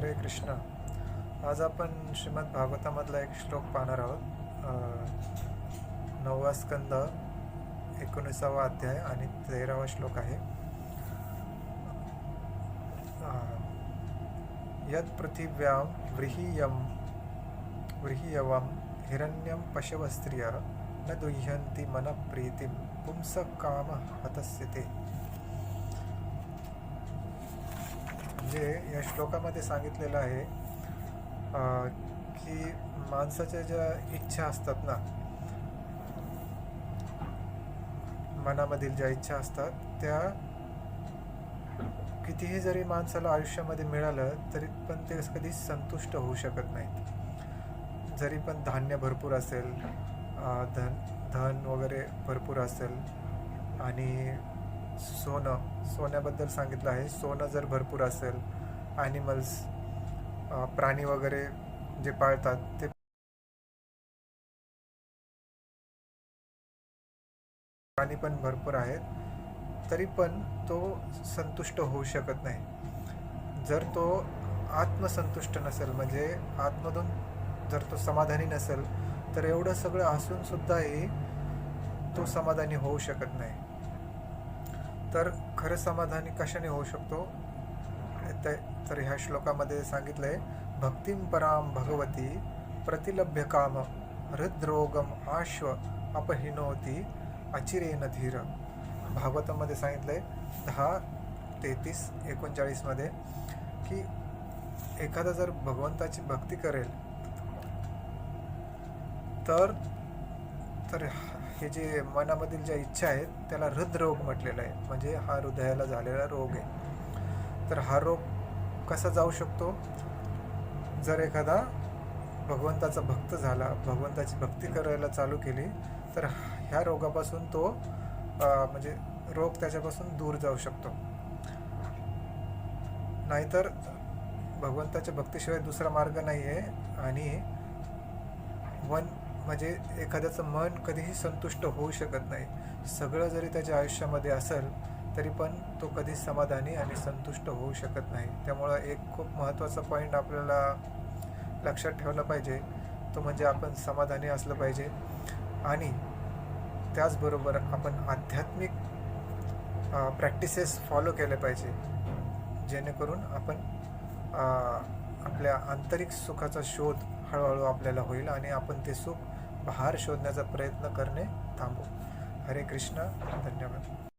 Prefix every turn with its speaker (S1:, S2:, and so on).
S1: हरे कृष्ण. आज आपण श्रीमद भागवतामधला एक श्लोक पाहणार आहोत. नववा स्कंद एकोणीसावा अध्याय आणि तेरावा श्लोक आहे. यत यत् पृथिव्यां व्रीहियं व्रीहियवं हिरण्यं पशवस्त्रिय न दुह्यंती मनप्रीतिं पुंसः काम हतस्य ते म्हणजे या श्लोकामध्ये सांगितलेलं आहे की माणसाच्या ज्या इच्छा असतात ना मनामधील ज्या इच्छा असतात त्या कितीही जरी माणसाला आयुष्यामध्ये मिळालं तरी पण ते कधी संतुष्ट होऊ शकत नाहीत. जरी पण धान्य भरपूर असेल धन धन वगैरे भरपूर असेल आणि सोनं सोन्याबद्दल सांगितलं आहे. सोनं जर भरपूर असेल ॲनिमल्स प्राणी वगैरे जे पाळतात ते प्राणी पण भरपूर आहेत. तरी पण तो संतुष्ट होऊ शकत नाही. जर तो आत्मसंतुष्ट नसेल म्हणजे आतमधून जर तो समाधानी नसेल तर एवढं सगळं असूनसुद्धाही तो समाधानी होऊ शकत नाही. तर खरं समाधानी कशाने होऊ शकतो? ते- तर ह्या श्लोकामध्ये सांगितलं आहे भक्तिम पराम भगवती प्रतिलभ्य काम हृदरोगम आश्व अपहिनोती अचिरेन धीर. भागवतामध्ये सांगितलं आहे दहा तेहतीस एकोणचाळीसमध्ये की एखादा जर भगवंताची भक्ती करेल तर तर हे जे मनामधील ज्या इच्छा आहेत त्याला हृदरोग म्हटलेला आहे. म्हणजे हा हृदयाला झालेला रोग आहे. तर हा रोग कसा जाऊ शकतो? जर एखादा भगवंताचा भक्त झाला भगवंताची भक्ती करायला चालू केली तर ह्या रोगापासून तो म्हणजे रोग त्याच्यापासून दूर जाऊ शकतो. नाहीतर भगवंताच्या भक्तीशिवाय दुसरा मार्ग नाही आहे आणि वन म्हणजे एखाद्याचं मन कधीही संतुष्ट होऊ शकत नाही. सगळं जरी त्याच्या आयुष्यामध्ये असेल तरी पण तो कधी समाधानी आणि संतुष्ट होऊ शकत नाही. त्यामुळं एक खूप महत्त्वाचा पॉईंट आपल्याला लक्षात ठेवला पाहिजे. तो म्हणजे आपण समाधानी असलं पाहिजे. आणि त्याचबरोबर आपण आध्यात्मिक प्रॅक्टिसेस फॉलो केले पाहिजे. जेणेकरून आपण आपल्या आंतरिक सुखाचा शोध हळूहळू आपल्याला होईल आणि आपण ते सुख बाहेर शोधण्याचा प्रयत्न करणे थांबू. हरे कृष्ण. धन्यवाद.